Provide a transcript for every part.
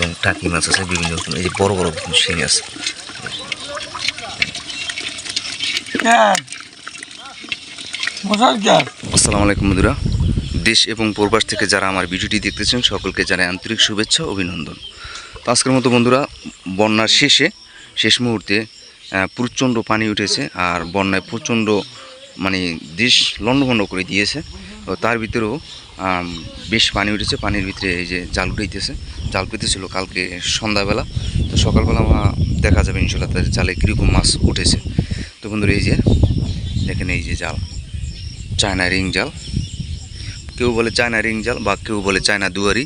এবং টাকি মাছ আছে বিভিন্ন রকম এই যে বড় বড় কিন্তু শিং আছে আসসালামু আলাইকুম বন্ধুরা। দেশ এবং প্রবাস থেকে যারা আমার ভিডিওটি দেখতেছেন সকলকে জানাই আন্তরিক শুভেচ্ছা অভিনন্দন। তো আজকের মতো বন্ধুরা বন্যার শেষে শেষ মুহূর্তে প্রচণ্ড পানি উঠেছে আর বন্যায় প্রচণ্ড মানে দেশ লণ্ডভণ্ড করে দিয়েছে। তো তার ভিতরেও বেশ পানি উঠেছে। পানির ভিতরে এই যে জাল উঠাইতেছে। জাল পেতেছিল কালকে সন্ধ্যাবেলা। তো সকালবেলা মা দেখা যাবে ইনশাল্লাহ তাদের জালে কীরকম মাছ উঠেছে। তো বন্ধুরা, এই যে দেখেন এই যে জাল। চায়না রিং জাল। কেউ বলে চায়না রিং জাল বা কেউ বলে চায়না দুয়ারি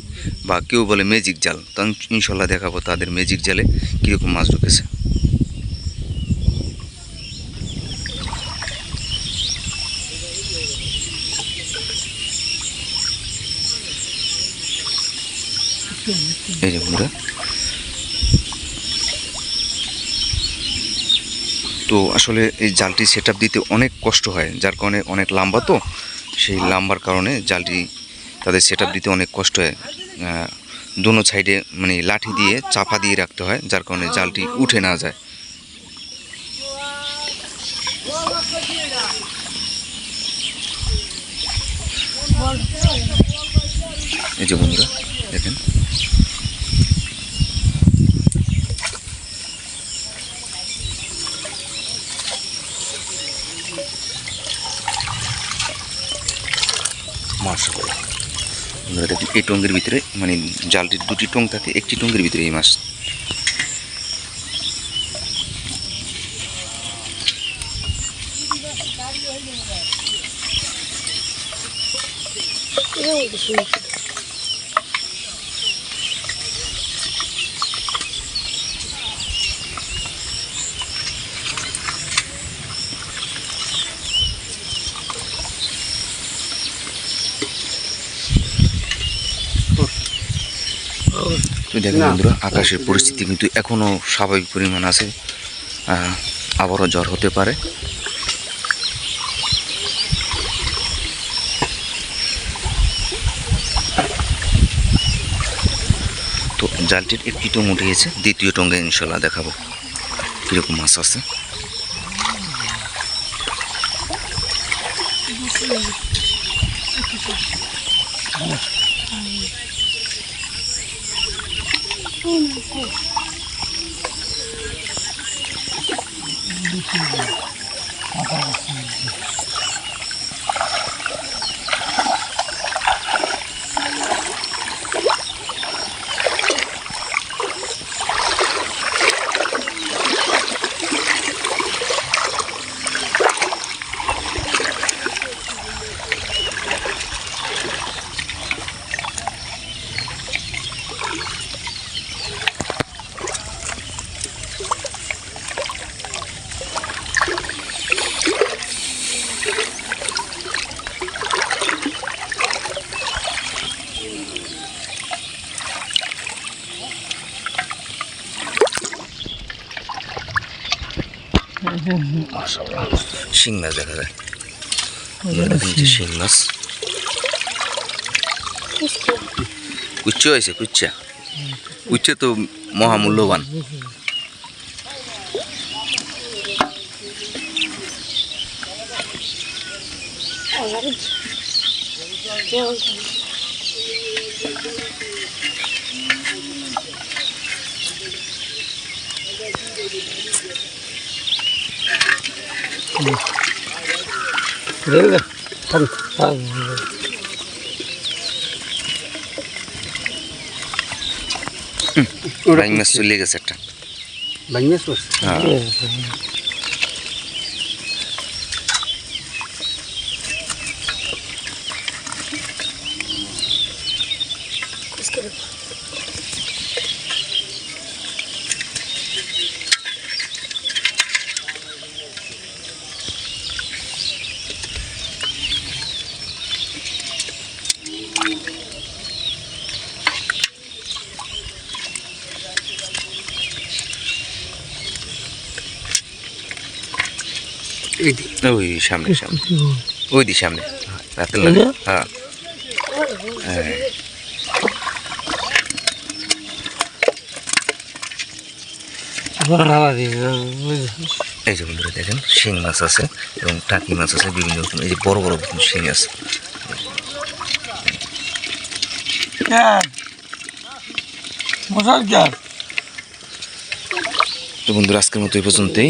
বা কেউ বলে ম্যাজিক জাল। তো আমি ইনশাল্লাহ দেখাবো তাদের ম্যাজিক জালে কীরকম মাছ ঢুকেছে। এই যে বন্ধুরা। তো আসলে এই জালটি সেট দিতে অনেক কষ্ট হয়, যার কারণে অনেক লম্বা তো, সেই লাম্বার কারণে জালটি তাদের সেট দিতে অনেক কষ্ট হয়। দুনো সাইডে মানে লাঠি দিয়ে চাপা দিয়ে রাখতে হয়, যার কারণে জালটি উঠে না যায়। এই যে বন্ধুরা, দেখেন। মাশাআল্লাহ আমরা দেখুন এই টঙ্গের ভিতরে মানে জালটির দুটি টং থাকে, একটি টঙ্গের ভিতরে এই মাছ। তো দেখেন বন্ধুরা আকাশের পরিস্থিতি কিন্তু এখনও স্বাভাবিক পরিমাণ আছে। আবারও জ্বর হতে পারে। তো জালটির একটি টং উঠিয়েছে দ্বিতীয় টঙ্গে ইনশাল্লাহ দেখাবো কীরকম মাছ আছে। Thank you. শিং মাছ দেখা যায়। শিং। মাছ। কুচ্চা হয়েছে কুচ্চা কুচ্চা তো মহামূল্যবান। থাম থাম বাইং মাছ চলে গেছে একটা বাংলাদেশ বস হ্যাঁ ওই সামনে সামনে। ওই দি সামনে। রাতের লাগে? হ্যাঁ। হ্যাঁ। এই যে বন্ধুরা দেখেন শিং মাছ আছে এবং টাকি মাছ আছে বিভিন্ন রকম এই যে বড় বড় শিং আছে। তো বন্ধুরা আজকের মতো এই পর্যন্তই।